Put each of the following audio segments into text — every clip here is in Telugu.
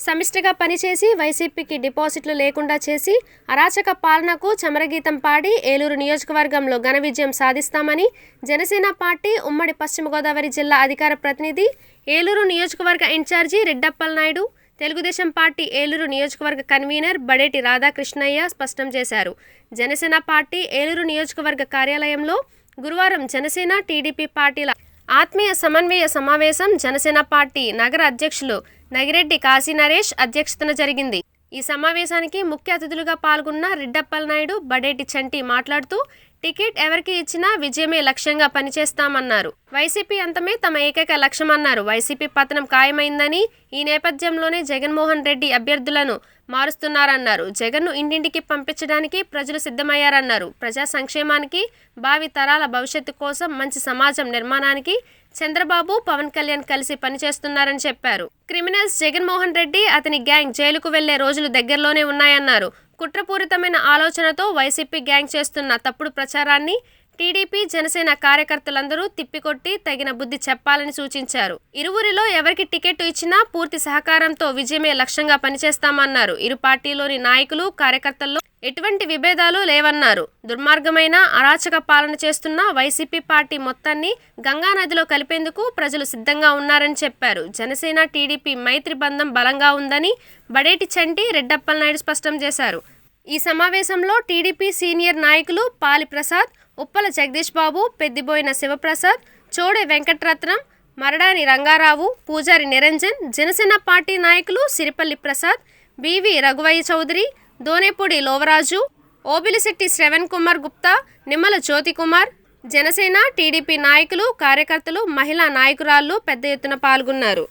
సమిష్టిగా పనిచేసి వైసీపీకి డిపాజిట్లు లేకుండా చేసి అరాచక పాలనకు చమరగీతం పాడి ఏలూరు నియోజకవర్గంలో ఘన విజయం సాధిస్తామని జనసేన పార్టీ ఉమ్మడి పశ్చిమ గోదావరి జిల్లా అధికార ప్రతినిధి ఏలూరు నియోజకవర్గ in charge Reddappal Naidu Telugu Desam party Eluru నియోజకవర్గ కన్వీనర్ బడేటి రాధాకృష్ణయ్య స్పష్టం చేశారు. జనసేన పార్టీ ఏలూరు నియోజకవర్గ కార్యాలయంలో గురువారం జనసేన టీడీపీ పార్టీల ఆత్మీయ సమన్వయ సమావేశం జనసేన పార్టీ నగర అధ్యక్షులు నగిరెడ్డి కాశీ నరేష్ అధ్యక్షతన జరిగింది. ఈ సమావేశానికి ముఖ్య అతిథులుగా పాల్గొన్న రెడ్డప్పల్ నాయుడు బడేటి చంటి మాట్లాడుతూ టికెట్ ఎవరికి ఇచ్చినా విజయమే లక్ష్యంగా పనిచేస్తామన్నారు. వైసీపీ అంతమే తమ ఏకైక లక్ష్యమన్నారు. వైసీపీ పతనం ఖాయమైందని ఈ నేపథ్యంలోనే జగన్మోహన్ రెడ్డి అభ్యర్థులను మారుస్తున్నారన్నారు. జగన్ను ఇంటింటికి పంపించడానికి ప్రజలు సిద్ధమయ్యారన్నారు. ప్రజా సంక్షేమానికి భావి తరాల భవిష్యత్తు కోసం మంచి సమాజం నిర్మాణానికి చంద్రబాబు పవన్ కళ్యాణ్ కలిసి పనిచేస్తున్నారని చెప్పారు. క్రిమినల్స్ జగన్మోహన్ రెడ్డి అతని గ్యాంగ్ జైలుకు వెళ్ళే రోజులు దగ్గరలోనే ఉన్నాయన్నారు. కుట్రపూరితమైన ఆలోచనతో వైసీపీ గ్యాంగ్ చేస్తున్న తప్పుడు ప్రచారాన్ని టీడీపీ జనసేన కార్యకర్తలందరూ తిప్పికొట్టి తగిన బుద్ధి చెప్పాలని సూచించారు. ఇరువురిలో ఎవరికి టికెట్ ఇచ్చినా పూర్తి సహకారంతో విజయమే లక్ష్యంగా పనిచేస్తామన్నారు. ఇరు పార్టీలోని నాయకులు కార్యకర్తల్లో ఎటువంటి విభేదాలు లేవన్నారు. దుర్మార్గమైన అరాచక పాలన చేస్తున్న వైసీపీ పార్టీ మొత్తాన్ని గంగా నదిలో కలిపేందుకు ప్రజలు సిద్ధంగా ఉన్నారని చెప్పారు. జనసేన టీడీపీ మైత్రి బంధం బలంగా ఉందని బడేటి చంటి రెడ్డప్పలనాయుడు స్పష్టం చేశారు. ఈ సమావేశంలో టీడీపీ సీనియర్ నాయకులు పాలి ప్రసాద్ ఉప్పల జగదీష్ బాబు పెద్దిబోయిన శివప్రసాద్ చోడే వెంకటరత్నం మరడాని రంగారావు పూజారి నిరంజన్ జనసేన పార్టీ నాయకులు సిరిపల్లి ప్రసాద్ బివి రఘువయ్య చౌదరి దోనేపూడి లోవరాజు ఓబిలిశెట్టి శ్రవణ్ కుమార్ గుప్తా నిమ్మల జ్యోతి కుమార్ జనసేన టీడీపీ నాయకులు కార్యకర్తలు మహిళా నాయకురాళ్ళు పెద్ద ఎత్తున పాల్గొన్నారు.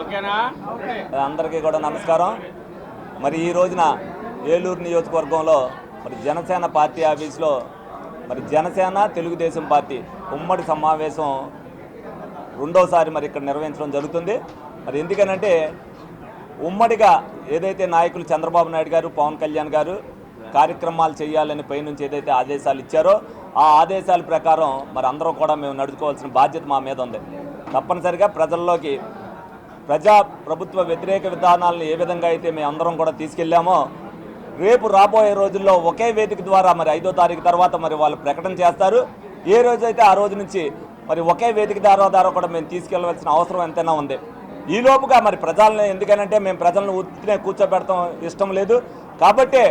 ఓకేనా? అందరికీ కూడా నమస్కారం. మరి ఈ రోజున ఏలూరు నియోజకవర్గంలో మరి జనసేన పార్టీ ఆఫీస్లో మరి జనసేన తెలుగుదేశం పార్టీ ఉమ్మడి సమావేశం రెండోసారి మరి ఇక్కడ నిర్వహించడం జరుగుతుంది. మరి ఎందుకనంటే ఉమ్మడిగా ఏదైతే నాయకులు చంద్రబాబు నాయుడు గారు పవన్ కళ్యాణ్ గారు కార్యక్రమాలు చేయాలని పైనుంచి ఏదైతే ఆదేశాలు ఇచ్చారో ఆ ఆదేశాల ప్రకారం మరి అందరూ కూడా మేము నడుచుకోవాల్సిన బాధ్యత మా మీద ఉంది. తప్పనిసరిగా ప్రజల్లోకి ప్రజా ప్రభుత్వ వ్యతిరేక విధానాలను ఏ విధంగా అయితే మేము అందరం కూడా తీసుకెళ్ళామో రేపు రాబోయే రోజుల్లో ఒకే వేదిక ద్వారా మరి ఐదో తారీఖు తర్వాత మరి వాళ్ళు ప్రకటన చేస్తారు. ఏ రోజైతే ఆ రోజు నుంచి మరి ఒకే వేదిక ద్వారా ద్వారా కూడా మేము తీసుకెళ్ళవలసిన అవసరం ఎంతైనా ఉంది. ఈ లోపుగా మరి ప్రజలను ఎందుకనంటే మేము ప్రజలను ఉత్తినే కూర్చోబెడతాం ఇష్టం లేదు. కాబట్టి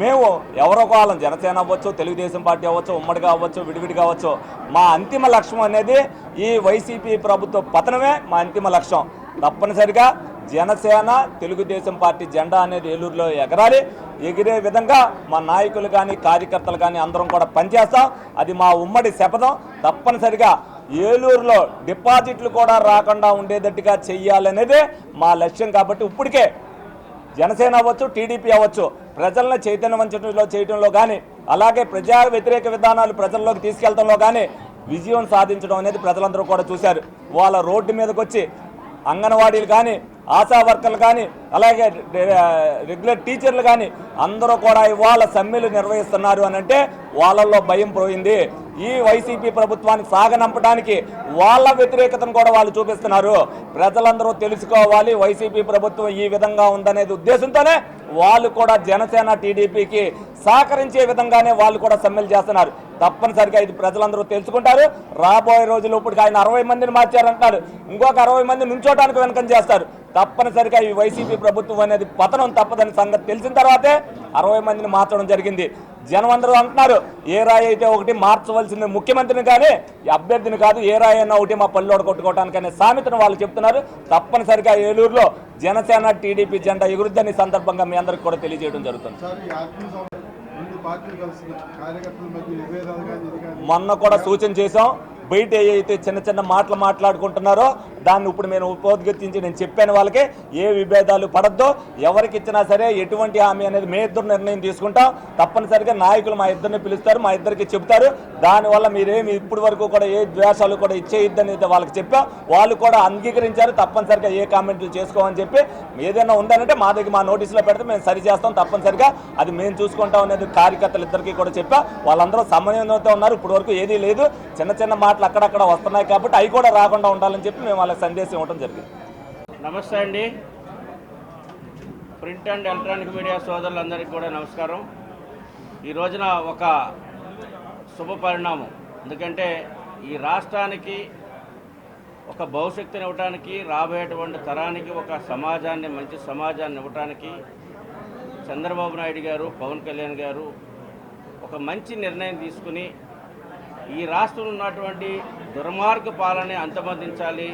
మేము ఎవరో కాలం జనసేన అవ్వచ్చు తెలుగుదేశం పార్టీ అవ్వచ్చు ఉమ్మడిగా అవ్వచ్చు విడివిడిగా అవ్వచ్చు మా అంతిమ లక్ష్యం అనేది ఈ వైసీపీ ప్రభుత్వ పతనమే మా అంతిమ లక్ష్యం. తప్పనిసరిగా జనసేన తెలుగుదేశం పార్టీ జెండా అనేది ఏలూరులో ఎగరాలి. ఎగిరే విధంగా మా నాయకులు కానీ కార్యకర్తలు కానీ అందరం కూడా పనిచేస్తాం. అది మా ఉమ్మడి శపథం. తప్పనిసరిగా ఏలూరులో డిపాజిట్లు కూడా రాకుండా ఉండేటట్టుగా చెయ్యాలనేదే మా లక్ష్యం కాబట్టి ఇప్పటికే జనసేన అవ్వచ్చు టీడీపీ అవ్వచ్చు ప్రజలను చైతన్యవంచడంలో చేయడంలో కానీ అలాగే ప్రజా వ్యతిరేక విధానాలు ప్రజల్లోకి తీసుకెళ్ళడంలో కానీ విజయం సాధించడం అనేది ప్రజలందరూ కూడా చూశారు. వాళ్ళ రోడ్డు మీదకి వచ్చి అంగన్వాడీలు కానీ ఆశా వర్కర్లు కానీ అలాగే రెగ్యులర్ టీచర్లు కానీ అందరూ కూడా ఇవాళ సమ్మెలు నిర్వహిస్తున్నారు అని అంటే వాళ్ళల్లో భయం పోయింది. ఈ వైసీపీ ప్రభుత్వాన్ని సాగనంపడానికి వాళ్ళ వ్యతిరేకతను కూడా వాళ్ళు చూపిస్తున్నారు. ప్రజలందరూ తెలుసుకోవాలి వైసీపీ ప్రభుత్వం ఈ విధంగా ఉందనేది ఉద్దేశంతోనే వాళ్ళు కూడా జనసేన టీడీపీకి సహకరించే విధంగానే వాళ్ళు కూడా సమ్మెలు చేస్తున్నారు. తప్పనిసరిగా ఇది ప్రజలందరూ తెలుసుకుంటారు. రాబోయే రోజులు ఇప్పటికి ఆయన అరవై మందిని మార్చారంటున్నారు ఇంకొక అరవై మంది నుంచోటానికి వెనకం చేస్తారు. తప్పనిసరిగా ఈ వైసీపీ ప్రభుత్వం అనేది పతనం తప్పదని సంగతి తెలిసిన తర్వాతే అరవై మందిని మార్చడం జరిగింది. జనం అందరూ అంటున్నారు ఏ రాయి అయితే ఒకటి మార్చవలసింది ముఖ్యమంత్రిని కానీ అభ్యర్థిని కాదు ఏ రాయి అయినా ఒకటి మా పల్లెోడు కొట్టుకోవడానికనే సామెతను వాళ్ళు చెప్తున్నారు. తప్పనిసరిగా ఏలూరులో జనసేన టీడీపీ జెండా ఎగురుద్దని సందర్భంగా మీ అందరికి కూడా తెలియజేయడం జరుగుతుంది. మొన్న కూడా సూచన చేశాం. బయట అయితే చిన్న చిన్న మాటలు మాట్లాడుకుంటున్నారో దాన్ని ఇప్పుడు నేను ఉపోద్గతించి నేను చెప్పాను వాళ్ళకి ఏ విభేదాలు పడద్దో ఎవరికి ఇచ్చినా సరే ఎటువంటి హామీ అనేది మే ఇద్దరు నిర్ణయం తీసుకుంటాం. తప్పనిసరిగా నాయకులు మా ఇద్దరిని పిలుస్తారు మా ఇద్దరికి చెప్తారు దానివల్ల మీరేమి ఇప్పటి వరకు కూడా ఏ ద్వేషాలు కూడా ఇచ్చేయద్దని వాళ్ళకి చెప్పాం. వాళ్ళు కూడా అంగీకరించారు తప్పనిసరిగా ఏ కామెంట్లు చేసుకోమని చెప్పి. ఏదైనా ఉందనంటే మా దగ్గర మా నోటీసులో పెడితే మేము సరి చేస్తాం తప్పనిసరిగా. అది మేము చూసుకుంటాం అనేది కార్యకర్తలు ఇద్దరికి కూడా చెప్పా. వాళ్ళందరూ సమన్వయంతో ఉన్నారు ఇప్పటి వరకు ఏదీ లేదు. చిన్న చిన్న మాటలు అక్కడక్కడ వస్తున్నాయి కాబట్టి అవి కూడా రాకుండా ఉండాలని చెప్పి మేము వాళ్ళకి సందేశం ఇవ్వడం జరిగింది. నమస్తే అండి. ప్రింట్ అండ్ ఎలక్ట్రానిక్ మీడియా సోదరులందరికీ కూడా నమస్కారం. ఈ రోజున ఒక శుభ పరిణామం. ఎందుకంటే ఈ రాష్ట్రానికి ఒక భవిష్యత్తుని ఇవ్వడానికి రాబోయేటువంటి తరానికి ఒక సమాజాన్ని మంచి సమాజాన్ని ఇవ్వటానికి చంద్రబాబు నాయుడు గారు పవన్ కళ్యాణ్ గారు ఒక మంచి నిర్ణయం తీసుకుని ఈ రాష్ట్రంలో ఉన్నటువంటి దుర్మార్గ పాలన అంతమొందించాలి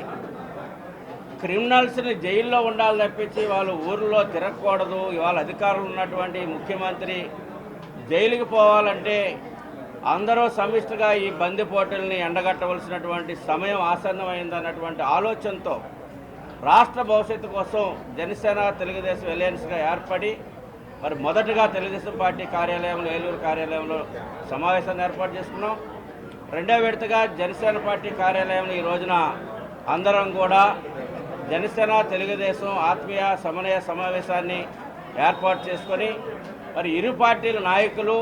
క్రిమినల్స్ని జైల్లో ఉండాలి తప్పించి వాళ్ళు ఊర్లో తిరగకూడదు. ఇవాళ అధికారులు ఉన్నటువంటి ముఖ్యమంత్రి జైలుకి పోవాలంటే అందరూ సమిష్టిగా ఈ బందిపోటుల్ని ఎండగట్టవలసినటువంటి సమయం ఆసన్నమైందన్నటువంటి ఆలోచనతో రాష్ట్ర భవిష్యత్తు కోసం జనసేన తెలుగుదేశం అలయన్స్గా ఏర్పడి మరి మొదటగా తెలుగుదేశం పార్టీ కార్యాలయంలో ఏలూరు కార్యాలయంలో సమావేశాన్ని ఏర్పాటు చేసుకున్నాం. రెండో విడతగా జనసేన పార్టీ కార్యాలయంలో ఈ రోజున అందరం కూడా జనసేన తెలుగుదేశం ఆత్మీయ సమన్వయ సమావేశాన్ని ఏర్పాటు చేసుకొని మరి ఇరు పార్టీల నాయకులు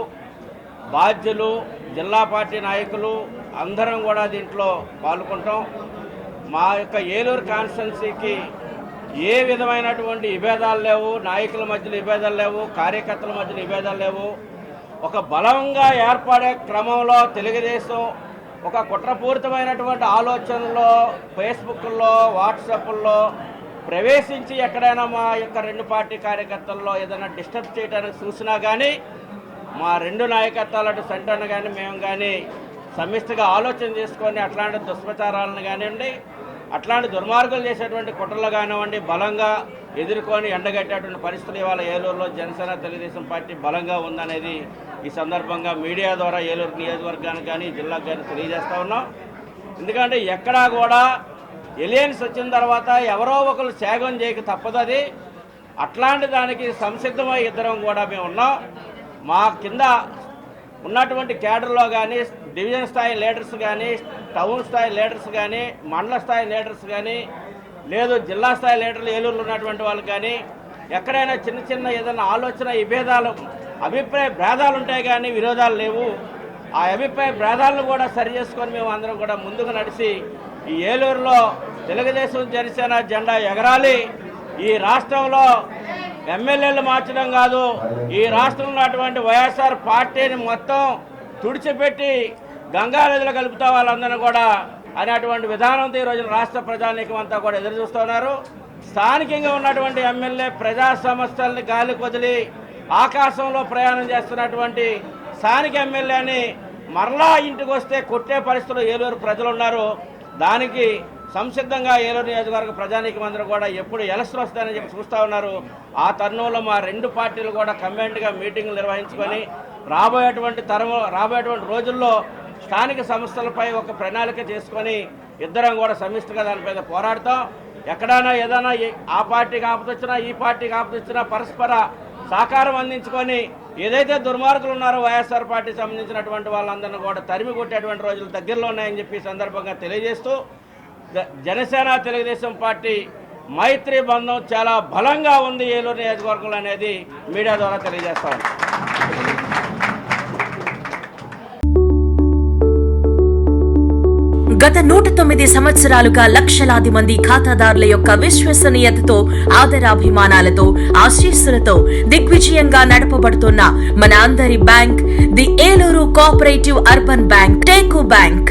బాధ్యులు జిల్లా పార్టీ నాయకులు అందరం కూడా దీంట్లో పాల్గొంటాం. మా యొక్క ఏలూరు కాన్స్టిట్యున్సీకి ఏ విధమైనటువంటి విభేదాలు లేవు నాయకుల మధ్యలో విభేదాలు లేవు కార్యకర్తల మధ్యలో విభేదాలు లేవు. ఒక బలంగా ఏర్పడే క్రమంలో తెలుగుదేశం ఒక కుట్రపూరితమైనటువంటి ఆలోచనలో ఫేస్బుక్లో వాట్సాప్లో ప్రవేశించి ఎక్కడైనా మా యొక్క రెండు పార్టీ కార్యకర్తల్లో ఏదైనా డిస్టర్బ్ చేయడానికి చూసినా కానీ మా రెండు నాయకత్వాలు అటు సెంటర్ను కానీ మేము కానీ సమిష్టిగా ఆలోచన చేసుకొని అట్లాంటి దుష్ప్రచారాలను కానివ్వండి అట్లాంటి దుర్మార్గులు చేసేటువంటి కుట్రలు కానివ్వండి బలంగా ఎదుర్కొని ఎండగట్టేటువంటి పరిస్థితులు ఇవాళ ఏలూరులో జనసేన తెలుగుదేశం పార్టీ బలంగా ఉందనేది ఈ సందర్భంగా మీడియా ద్వారా ఏలూరు నియోజకవర్గానికి కానీ జిల్లాకు కానీ తెలియజేస్తూ ఉన్నాం. ఎందుకంటే ఎక్కడా కూడా ఎలియన్స్ వచ్చిన తర్వాత ఎవరో ఒకరు త్యాగం చేయక తప్పదు అది. అట్లాంటి దానికి సంసిద్ధమై ఇద్దరం కూడా మేము ఉన్నాం. మా కింద ఉన్నటువంటి క్యాడర్లో కానీ డివిజన్ స్థాయి లీడర్స్ కానీ టౌన్ స్థాయి లీడర్స్ కానీ మండల స్థాయి లీడర్స్ కానీ లేదు జిల్లా స్థాయి లీడర్లు ఏలూరులో ఉన్నటువంటి వాళ్ళు కానీ ఎక్కడైనా చిన్న చిన్న ఏదైనా ఆలోచన విభేదాలు అభిప్రాయ భేదాలు ఉంటాయి కానీ విరోధాలు లేవు. ఆ అభిప్రాయ భేదాలను కూడా సరి చేసుకొని మేము అందరం కూడా ముందుకు నడిచి ఈ ఏలూరులో తెలుగుదేశం జనసేన జెండా ఎగరాలి. ఈ రాష్ట్రంలో ఎమ్మెల్యేలు మార్చడం కాదు. ఈ రాష్ట్రంలో ఉన్నటువంటి వైఎస్ఆర్ పార్టీని మొత్తం తుడిచిపెట్టి గంగా నదిలో కలుపుతా వాళ్ళందరూ కూడా అనేటువంటి విధానంతో ఈ రోజున రాష్ట్ర ప్రజానీకం అంతా కూడా ఎదురు చూస్తున్నారు స్థానికంగా ఉన్నటువంటి ఎమ్మెల్యే ప్రజా సమస్యల్ని గాలి వదిలి ఆకాశంలో ప్రయాణం చేస్తున్నటువంటి స్థానిక ఎమ్మెల్యేని మరలా ఇంటికి వస్తే కొట్టే పరిస్థితులు ఏలూరు ప్రజలు ఉన్నారు దానికి సంసిద్ధంగా ఏలూరు నియోజకవర్గ ప్రజానీకం అందరూ కూడా ఎప్పుడు ఎలక్షన్ వస్తాయని చెప్పి చూస్తూ ఉన్నారు. ఆ తరుణంలో మా రెండు పార్టీలు కూడా కంబైన్డ్గా మీటింగ్లు నిర్వహించుకొని రాబోయేటువంటి తరం రాబోయేటువంటి రోజుల్లో స్థానిక సంస్థలపై ఒక ప్రణాళిక చేసుకొని ఇద్దరం కూడా సమిష్టిగా దానిపైన పోరాడతాం. ఎక్కడైనా ఏదైనా ఆ పార్టీకి ఆపదొచ్చినా ఈ పార్టీకి ఆపదొచ్చినా పరస్పర సహకారం అందించుకొని ఏదైతే దుర్మార్గులు ఉన్నారో వైఎస్ఆర్ పార్టీ సంబంధించినటువంటి వాళ్ళందరినీ కూడా తరిమి కొట్టేటువంటి రోజులు దగ్గరలో ఉన్నాయని చెప్పి సందర్భంగా తెలియజేస్తూ జనసేన తెలుగుదేశం పార్టీ మైత్రి బంధం చాలా బలంగా ఉంది ఏలూరు నియోజకవర్గంలో అనేది మీడియా ద్వారా తెలియజేస్తాం గత నూట తొమ్మిది సంవత్సరాలుగా లక్షలాది మంది ఖాతాదారుల యొక్క విశ్వసనీయతతో ఆదరాభిమానాలతో ఆశీస్సులతో దిగ్విజయంగా నడపబడుతున్న మన అందరి bank the Eluru cooperative urban bank teak bank.